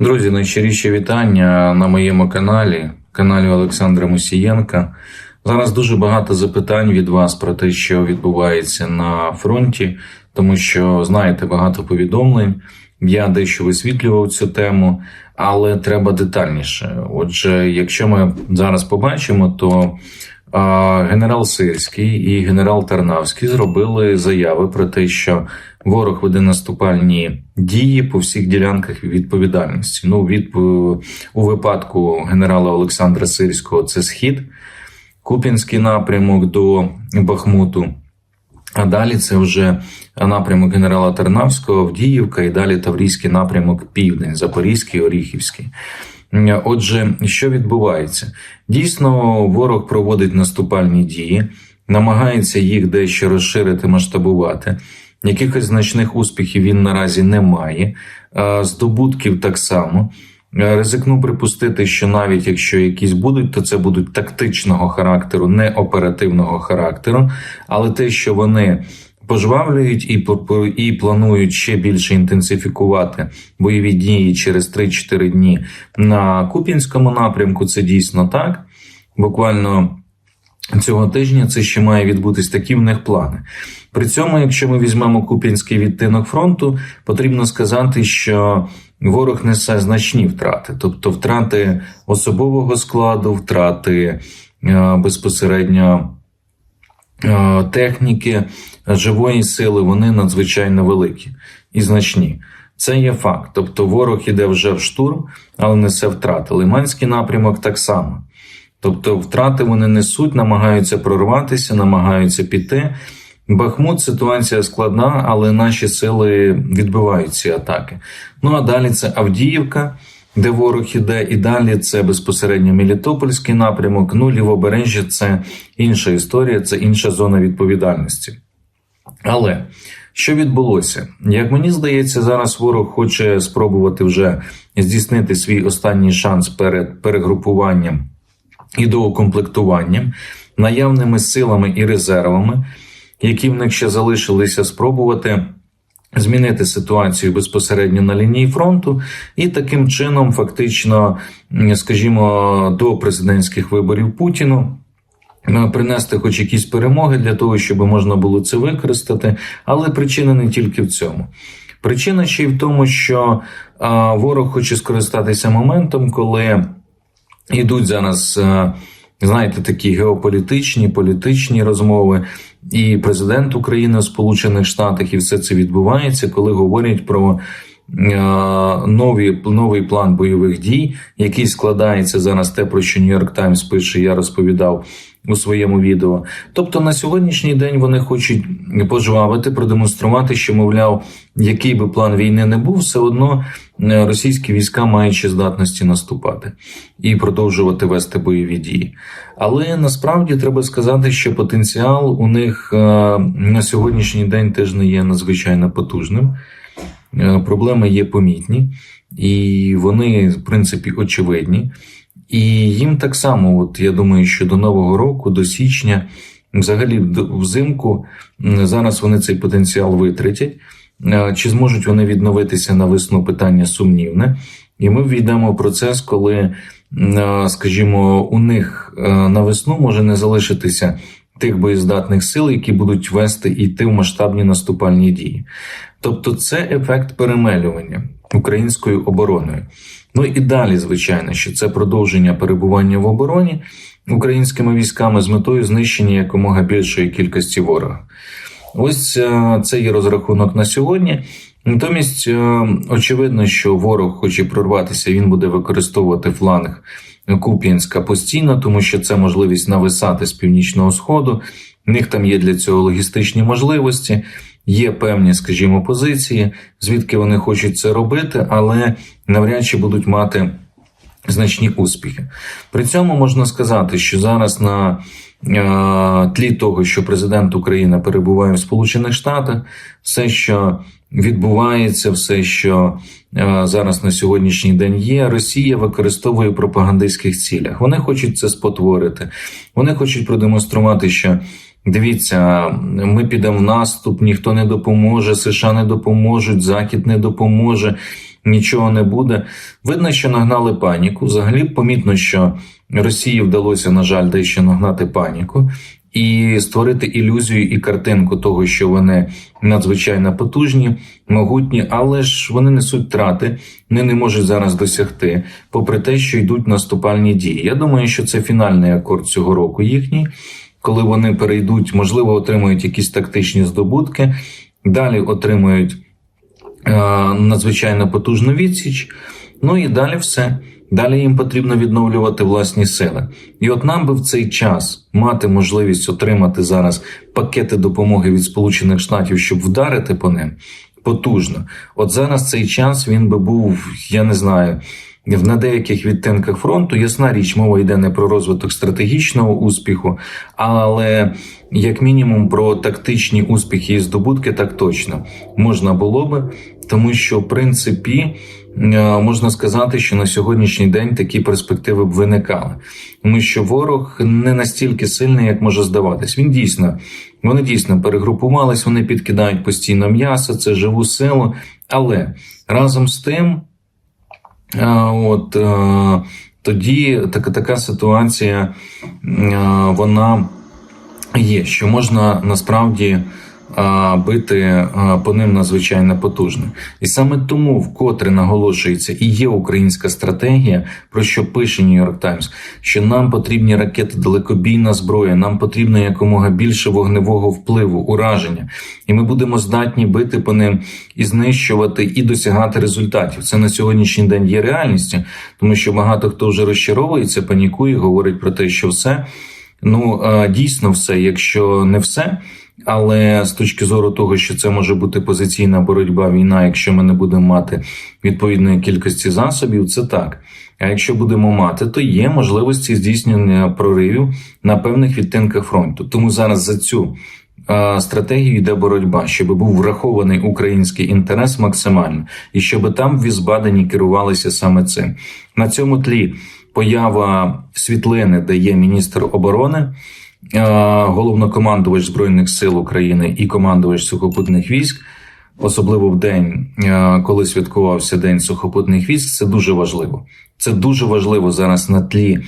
Друзі, найщиріші вітання на моєму каналі, каналі Олександра Мусієнка. Зараз дуже багато запитань від вас про те, що відбувається на фронті, тому що знаєте багато повідомлень. Я дещо висвітлював цю тему, але треба детальніше. Отже, якщо ми зараз побачимо, то генерал Сирський і генерал Тарнавський зробили заяви про те, що ворог веде наступальні дії по всіх ділянках відповідальності. Ну, від е, у випадку генерала Олександра Сирського це схід, Купінський напрямок до Бахмуту. А далі це вже напрямок генерала Тарнавського, Авдіївка і далі Таврійський напрямок Південь, Запорізький, Оріхівський. Отже, що відбувається? Дійсно, ворог проводить наступальні дії, намагається їх дещо розширити, масштабувати. Якихось значних успіхів він наразі не має, здобутків так само. Ризикну припустити, що навіть якщо якісь будуть, то це будуть тактичного характеру, не оперативного характеру, але те, що вони пожвавлюють і і планують ще більше інтенсифікувати бойові дії через 3-4 дні на Купінському напрямку, це дійсно так. Буквально цього тижня це ще має відбутись такі в них плани. При цьому, якщо ми візьмемо Купінський відтинок фронту, потрібно сказати, що ворог несе значні втрати, тобто втрати особового складу, втрати е, безпосередньо техніки, живої сили, вони надзвичайно великі і значні. Це є факт. Тобто ворог іде вже в штурм, але несе втрати. Лиманський напрямок так само. Тобто, втрати вони несуть, намагаються прорватися, намагаються піти. Бахмут ситуація складна, але наші сили відбивають ці атаки. Ну а далі це Авдіївка, де ворог іде, і далі це безпосередньо Мелітопольський напрямок. Ну, лівобережжя це інша історія, це інша зона відповідальності. Але що відбулося? Як мені здається, зараз ворог хоче спробувати вже здійснити свій останній шанс перед перегрупуванням і доукомплектуванням, наявними силами і резервами, які в них ще залишилися спробувати. Змінити ситуацію безпосередньо на лінії фронту, і таким чином, фактично, скажімо, до президентських виборів Путіну принести хоч якісь перемоги для того, щоб можна було це використати, але причина не тільки в цьому. Причина ще й в тому, що ворог хоче скористатися моментом, коли йдуть зараз, а, знаєте, такі геополітичні, політичні розмови, і президент України Сполучених Штатах, і все це відбувається, коли говорять про. Нові новий план бойових дій, який складається зараз, те про що Нью-Йорк Таймс пише, я розповідав у своєму відео. Тобто на сьогоднішній день вони хочуть пожвавити, продемонструвати, що, мовляв, який би план війни не був, все одно е, російські війська мають здатності наступати і продовжувати вести бойові дії. Але насправді треба сказати, що потенціал у них е, на сьогоднішній день теж не є надзвичайно потужним. Е, проблеми є помітні, і вони, в принципі, очевидні. І їм так само, от я думаю, що до Нового року, до січня, взагалі взимку, зараз вони цей потенціал витратять. Е, чи зможуть вони відновитися на весну питання сумнівне? І ми ввійдемо в процес, коли, е, скажімо, у них на весну може не залишитися тих боєздатних сил, які будуть вести і йти в масштабні наступальні дії. Тобто, це ефект перемелювання українською обороною. Ну і далі, звичайно, що це продовження перебування в обороні українськими військами з метою знищення якомога більшої кількості ворога. Ось е, це є розрахунок на сьогодні. Натомість, е, очевидно, що ворог хоче прорватися, він буде використовувати фланг Куп'янська постійно, тому що це можливість нависати з північного сходу. В них там є для цього логістичні можливості. Є певні, скажімо, позиції, звідки вони хочуть це робити, але навряд чи будуть мати значні успіхи. При цьому можна сказати, що зараз на е, тлі того, що президент України перебуває в Сполучених Штатах, все, що відбувається, все, що е, зараз на сьогоднішній день є, Росія використовує в пропагандистських цілях. Вони хочуть це спотворити, вони хочуть продемонструвати, що. Дивіться, ми підемо в наступ, ніхто не допоможе, США не допоможуть, Захід не допоможе. Нічого не буде. Видно, що нагнали паніку. Взагалі помітно, що Росії вдалося, на жаль, дещо нагнати паніку і створити ілюзію і картинку того, що вони надзвичайно потужні, могутні, але ж вони несуть втрати, вони не можуть зараз досягти, попри те, що йдуть наступальні дії. Я думаю, що це фінальний акорд цього року їхній, коли вони перейдуть, можливо, отримують якісь тактичні здобутки, далі отримують надзвичайно потужну відсіч. Ну і далі все. Далі їм потрібно відновлювати власні сили. І от нам би в цей час мати можливість отримати зараз пакети допомоги від Сполучених Штатів, щоб вдарити по ним потужно. От зараз цей час він би був, я не знаю. На деяких відтинках фронту ясна річ, мова йде не про розвиток стратегічного успіху, але як мінімум про тактичні успіхи і здобутки, так точно можна було би, тому що в принципі е, можна сказати, що на сьогоднішній день такі перспективи б виникали, тому що ворог не настільки сильний, як може здаватись. Він дійсно вони дійсно перегрупувались, вони підкидають постійно м'ясо, це живу силу, але разом з тим. От е, тоді така така ситуація е, вона є, що можна насправді бити по ним надзвичайно потужно, і саме тому вкотре наголошується і є українська стратегія, про що пише York Times, що нам потрібні ракети, далекобійна зброя, нам потрібно якомога більше вогневого впливу, ураження, і ми будемо здатні бити по ним і знищувати, і досягати результатів. Це на сьогоднішній день є реальністю, тому що багато хто вже розчаровується, панікує, говорить про те, що все. Ну дійсно, все, якщо не все. Але з точки зору того, що це може бути позиційна боротьба, війна, якщо ми не будемо мати відповідної кількості засобів, це так. А якщо будемо мати, то є можливості здійснення проривів на певних відтинках фронту. Тому зараз за цю стратегію йде боротьба, щоб був врахований український інтерес максимально, і щоб там Візбадені керувалися саме цим. На цьому тлі поява світлини, де є міністр оборони. Е, головнокомандувач збройних сил України і командувач сухопутних військ, особливо в день, е, коли святкувався День сухопутних військ, це дуже важливо. Це дуже важливо зараз на тлі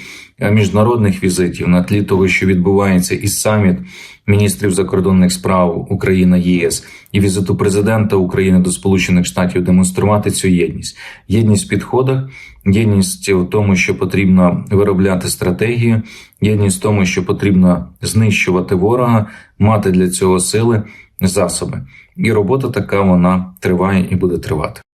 е, міжнародних візитів, на тлі того, що відбувається і саміт міністрів закордонних справ Україна ЄС і візиту президента України до Сполучених Штатів демонструвати цю єдність, єдність в підходах, єдність в тому, що потрібно виробляти стратегію, єдність в тому, що потрібно знищувати ворога, мати для цього сили, засоби. І робота така вона триває і буде тривати.